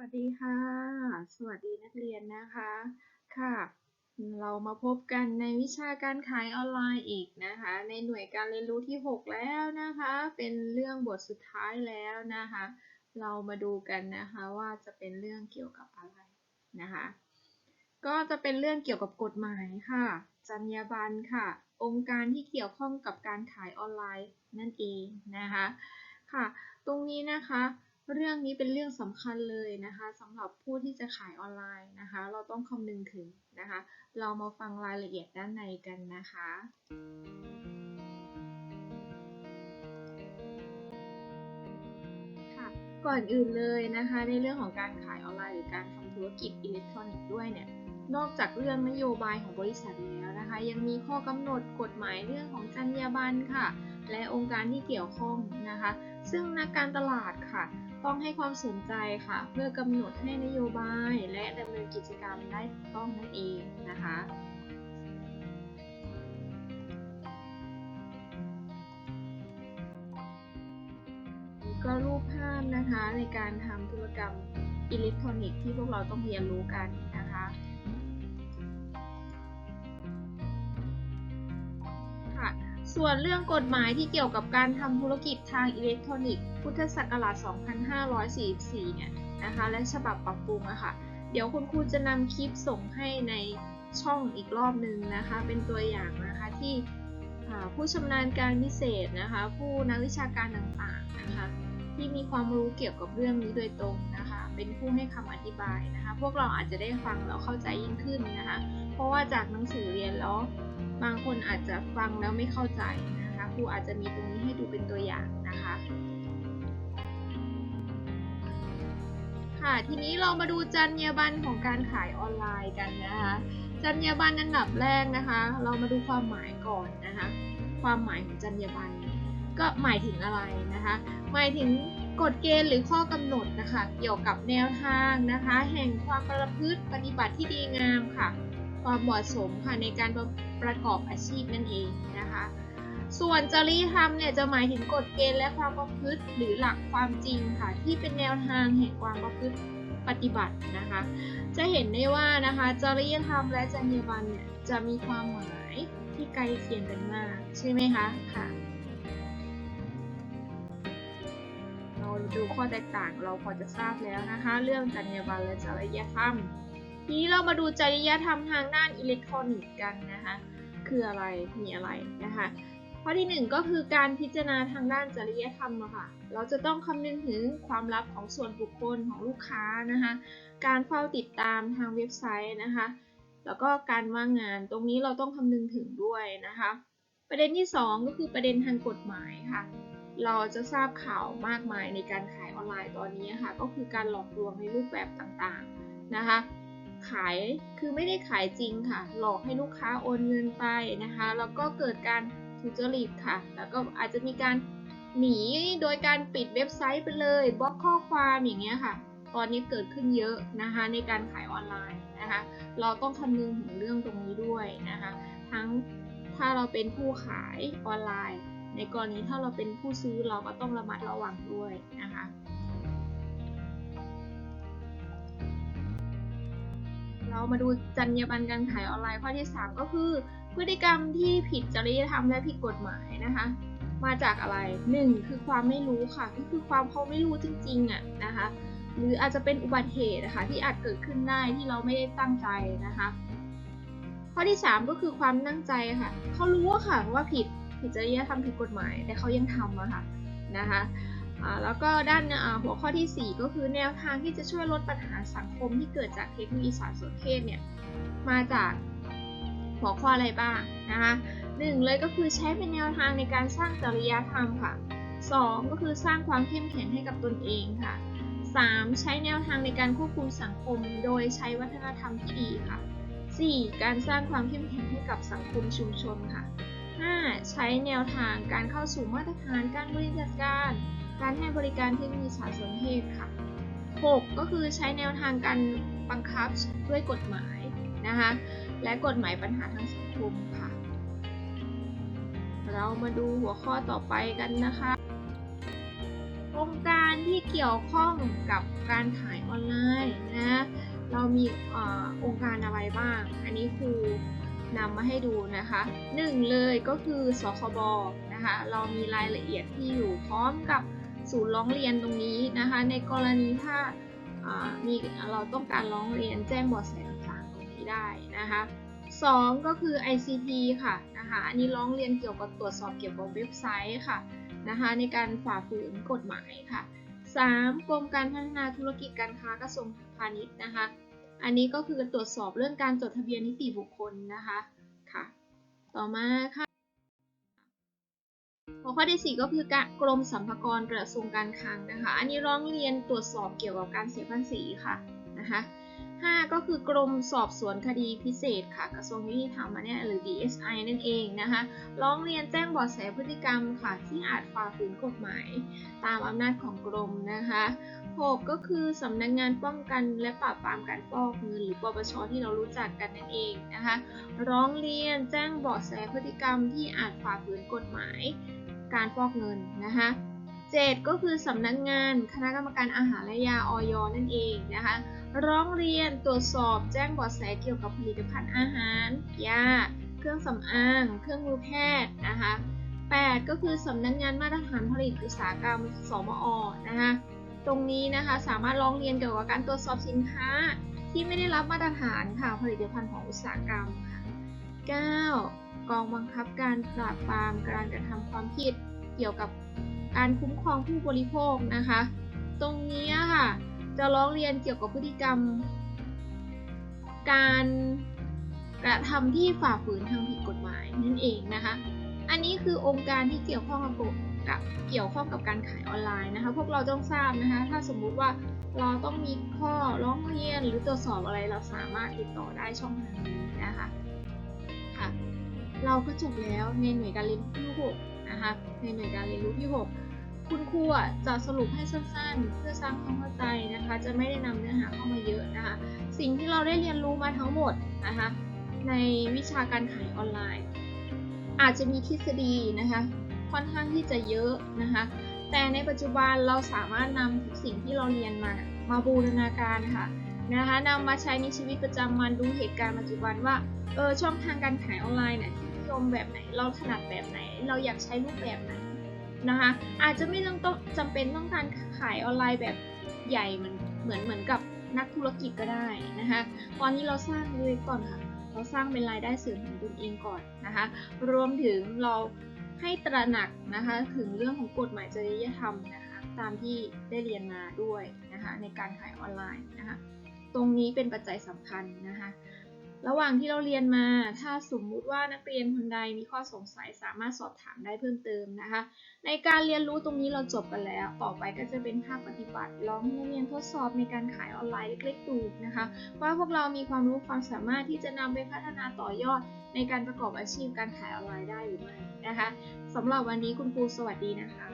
วัสดีค่ะ สวัสดีนักเรียนนะคะ ค่ะ เรามาพบกันในวิชาการขายออนไลน์อีกนะคะ ในหน่วยการเรียนรู้ที่ 6 แล้วนะคะ เป็นเรื่องบทสุดท้ายแล้วนะคะ เรามาดูกันนะคะว่าจะเป็นเรื่องเกี่ยวกับอะไรนะคะ ก็จะเป็นเรื่องเกี่ยวกับกฎหมายค่ะ จรรยาบรรณค่ะ องค์การที่เกี่ยวข้องกับการขายออนไลน์นั่นเองนะคะ ค่ะ ตรงนี้นะคะ เรื่องนี้เป็นเรื่องสำคัญเลยนะคะสำหรับผู้ที่จะขายออนไลน์นะคะ เราต้องคำนึงถึงนะคะ เรามาฟังรายละเอียดด้านในกันนะคะค่ะก่อนอื่นเลยนะคะ ในเรื่องของการขายออนไลน์หรือการทำธุรกิจอิเล็กทรอนิกส์ด้วยเนี่ยนอกจากเรื่องนโยบายของบริษัทแล้วนะคะ ยังมีข้อกำหนดกฎหมายเรื่องของจรรยาบรรณค่ะ และองค์การที่เกี่ยวข้องนะคะ ซึ่งนักการตลาดค่ะ ต้องให้ความสนใจค่ะ เพื่อกำหนดให้นโยบายและดำเนินกิจกรรมได้ถูกต้องนั่นเองนะคะนี่ก็รูปภาพนะคะในการทำธุรกรรมอิเล็กทรอนิกส์ที่พวกเราต้องเรียนรู้กัน ส่วนเรื่องกฎหมายที่เกี่ยวกับการทำธุรกิจทางอิเล็กทรอนิกส์ พุทธศักราช 2544 เนี่ยนะคะ และฉบับปรับปรุงอะค่ะ เดี๋ยวคุณครูจะนำคลิปส่งให้ในช่องอีกรอบหนึ่งนะคะ เป็นตัวอย่างนะคะที่ผู้ชำนาญการพิเศษนะคะ ผู้นักวิชาการต่างๆนะคะที่มีความรู้เกี่ยวกับเรื่องนี้โดยตรงนะคะ เป็นผู้ให้คำอธิบายนะคะ พวกเราอาจจะได้ฟังแล้วเข้าใจยิ่งขึ้นนะคะ เพราะว่าจากหนังสือเรียนแล้ว บางคนอาจจะฟังแล้วไม่เข้าใจนะคะครูอาจจะมีตรงนี้ให้ดูเป็นตัวอย่างนะคะค่ะทีนี้เรามาดูจรรยาบรรณของการขายออนไลน์กันนะคะจรรยาบรรณอันดับแรกนะคะ เรามาดูความหมายก่อนนะคะ ความหมายของจรรยาบรรณก็หมายถึงอะไรนะคะ หมายถึงกฎเกณฑ์หรือข้อกำหนดนะคะ เกี่ยวกับแนวทางนะคะ แห่งความประพฤติปฏิบัติที่ดีงามค่ะ ความเหมาะสมค่ะในการประกอบอาชีพนั่นเองนะคะ ส่วนจริยธรรมเนี่ยจะหมายถึงกฎเกณฑ์และความประพฤติหรือหลักความจริงค่ะ ที่เป็นแนวทางแห่งความประพฤติปฏิบัตินะคะ จะเห็นได้ว่านะคะจริยธรรมและจรรยาบรรณเนี่ยจะมีความหมายที่ใกลเคียงกันมากใช่ไหมคะค่ะเราดูข้อแตกต่างเราพอจะทราบแล้วนะคะ เรื่องจรรยาบรรณและจริยธรรม ทีนี้เรามาดูจริยธรรมทางด้านอิเล็กทรอนิกส์กันนะคะ คืออะไร มีอะไรนะคะ ข้อที่หนึ่งก็คือการพิจารณาทางด้านจริยธรรมอะค่ะ เราจะต้องคำนึงถึงความลับของส่วนบุคคลของลูกค้านะคะ การเฝ้าติดตามทางเว็บไซต์นะคะ แล้วก็การว่างงาน ตรงนี้เราต้องคำนึงถึงด้วยนะคะ ประเด็นที่สองก็คือประเด็นทางกฎหมายค่ะเราจะทราบข่าวมากมายในการขายออนไลน์ตอนนี้ค่ะ ก็คือการหลอกลวงในรูปแบบต่างๆนะคะ ขายคือไม่ได้ขายจริงค่ะ หลอกให้ลูกค้าโอนเงินไปนะคะ แล้วก็เกิดการทุจริตค่ะ แล้วก็อาจจะมีการหนีโดยการปิดเว็บไซต์ไปเลยบล็อกข้อความอย่างเงี้ยค่ะ ตอนนี้เกิดขึ้นเยอะนะคะในการขายออนไลน์นะคะ เราต้องคำนึงถึงเรื่องตรงนี้ด้วยนะคะ ทั้งถ้าเราเป็นผู้ขายออนไลน์ ในกรณีถ้าเราเป็นผู้ซื้อเราก็ต้องระมัดระวังด้วยนะคะ เรามาดูจรรยาบรรณการขายออนไลน์ข้อที่ 3 ก็คือ พฤติกรรมที่ผิดจริยธรรมและผิดกฎหมายนะคะ มาจากอะไร 1 คือความไม่รู้ค่ะ ก็คือความเขาไม่รู้จริงๆอะนะคะ หรืออาจจะเป็นอุบัติเหตุนะคะที่อาจเกิดขึ้นได้ที่เราไม่ได้ตั้งใจนะคะ ข้อที่ 3 ก็คือความตั้งใจค่ะเขารู้อะค่ะว่าผิดผิดจริยธรรมผิดกฎหมาย แต่เขายังทำอะค่ะนะคะ แล้วก็ด้านหัวข้อทีสี่ 4 ก็คือแนวทางที่จะช่วยลดปัญหาสังคมที่เกิดจากเทคโนโลยีสารสนเทศเนี่ยมาจากหัวข้ออะไรบ้างนะคะหนึ่งเลยก็คือใช้เป็นแนวทางในการสร้างจริยธรรมค่ะสองก็คือสร้างความเข้มแข็งให้กับตนเองค่ะสามใช้แนวทางในการควบคุมสังคม โดยใช้วัฒนธรรมที่ดีค่ะสี่การสร้างความเข้มแข็งให้กับสังคมชุมชนค่ะ 5. ใช้แนวทางการเข้าสู่มาตรฐานการบริหารการ การให้บริการทคโนโลยีสารสนเทศค่ะ 6. ก็คือใช้แนวทางการบังคับด้วยกฎหมายนะคะและกฎหมายปัญหาทางสังคมค่ะ เรามาดูหัวข้อต่อไปกันนะคะองค์การที่เกี่ยวข้องกับการขายออนไลน์นะเรามีอองค์การอะไรบ้าง อันนี้ครูนำมาให้ดูนะคะหนึ่งเลยก็คือสคบนะคะ เรามีรายละเอียดที่อยู่พร้อมกับ ศูนย์ร้องเรียนตรงนี้นะคะ ในกรณีถ้ามีเราต้องการร้องเรียนแจ้งบาะแสต่างๆตรงนี้ได้นะคะสองก็คือ ICT ค่ะนะคะอันนี้ร้องเรียนเกี่ยวกับตรวจสอบเกี่ยวกับเว็บไซต์ค่ะนะคะในการฝ่าฝืนกฎหมายค่ะ 3. กรมการพัฒนาธุรกิจการค้ากระทรวงพาณิชย์นะคะ อันนี้ก็คือตรวจสอบเรื่องการจดทะเบียนนิติบุคคลนะคะค่ะ ต่อมาค่ะ หัวข้อที่ 4 ก็คือกรมสรรพากรกระทรวงการคลังนะคะ อันนี้ร้องเรียนตรวจสอบเกี่ยวกับการเสียภาษีค่ะนะคะ5ก็คือกรมสอบสวนคดีพิเศษค่ะ กระทรวงยุติธรรมอันเนี้ยหรือ DSI นั่นเองนะคะร้องเรียนแจ้งบาะแสพฤติกรรมค่ะ ที่อาจฝ่าฝืนกฎหมาย ตามอำนาจของกรมนะคะ6ก็คือสำนักงงานป้องกันและปราบปรามการฟอกเงินหรือปปชที่เรารู้จักกันนั่นเองนะคะ ร้องเรียนแจ้งบาะแสพฤติกรรมที่อาจฝ่าฝืนกฎหมาย การฟอกเงินนะคะ7ก็คือสำนักงานคณะกรรมการอาหารและยาออยนั่นเองนะคะร้องเรียนตรวจสอบแจ้งบาะแสเกี่ยวกับผลิตภัณฑ์อาหาร ยา เครื่องสำอาง เครื่องมือแพทย์นะคะ8ก็คือสำนักงานมาตรฐานผลิตอุตสาหกรรมสมอนะคะตรงนี้นะคะสามารถร้องเรียนเกี่ยวกับการตรวจสอบสินค้า ที่ไม่ได้รับมาตรฐานค่ะผลิตภัณฑ์ของอุตสาหกรรมค่ะ 9. กองบังคับการปราบปรามการกระทำความผิดเกี่ยวกับการคุ้มครองผู้บริโภคนะคะ ตรงนี้ค่ะ จะร้องเรียนเกี่ยวกับพฤติกรรม การกระทำที่ฝ่าฝืนทางผิดกฎหมายนั่นเองนะคะ อันนี้คือองค์การที่เกี่ยวข้องกับกับเกี่ยวข้องกับการขายออนไลน์นะคะ พวกเราต้องทราบนะคะ ถ้าสมมุติว่าเราต้องมีข้อร้องเรียนหรือตรวจสอบอะไรเราสามารถติดต่อได้ช่องทางนี้นะคะค่ะ เราก็จบแล้วในหน่วยการเรียนรู้ที่6นะคะในหน่วยการเรียนรู้ที่ 6 คุณครูจะสรุปให้สั้นๆ เพื่อสร้างความเข้าใจนะคะ จะไม่ได้นำเนื้อหาเข้ามาเยอะนะคะ สิ่งที่เราได้เรียนรู้มาทั้งหมดนะคะในวิชาการขายออนไลน์ อาจจะมีทฤษฎีนะคะค่อนข้างที่จะเยอะนะคะแต่ในปัจจุบันเราสามารถนำทุกสิ่งที่เราเรียนมามาบูรณาการค่ะนะคะนำมาใช้ในชีวิตประจำวันดูเหตุการณ์ปัจจุบันว่าเออช่องทางการขายออนไลน์เนี่ย ยมแบบไหน เราถนัดแบบไหน เราอยากใช้รูปแบบไหนนะคะ อาจจะไม่ต้องต้องจำเป็นต้องการขายออนไลน์แบบใหญ่เหมือนเหมือนเหมือนกับนักธุรกิจก็ได้นะคะตอนนี้เราสร้างเลยก่อนค่ะ เราสร้างเป็นรายได้เสริมของตนเองก่อนนะคะ รวมถึงเราให้ตระหนักนะคะถึงเรื่องของกฎหมายจริยธรรมนะคะตามที่ได้เรียนมาด้วยนะคะในการขายออนไลน์นะคะตรงนี้เป็นปัจจัยสำคัญนะคะ ระหว่างที่เราเรียนมา ถ้าสมมุติว่านักเรียนคนใดมีข้อสงสัยสามารถสอบถามได้เพิ่มเติมนะคะ ในการเรียนรู้ตรงนี้เราจบกันแล้ว ต่อไปก็จะเป็นภาคปฏิบัติลองให้นักเรียนทดสอบในการขายออนไลน์เล็กๆดูนะคะ ว่าพวกเรามีความรู้ความสามารถที่จะนำไปพัฒนาต่อยอด ในการประกอบอาชีพการขายออนไลน์ได้หรือไม่นะคะสำหรับวันนี้คุณครูสวัสดีนะคะ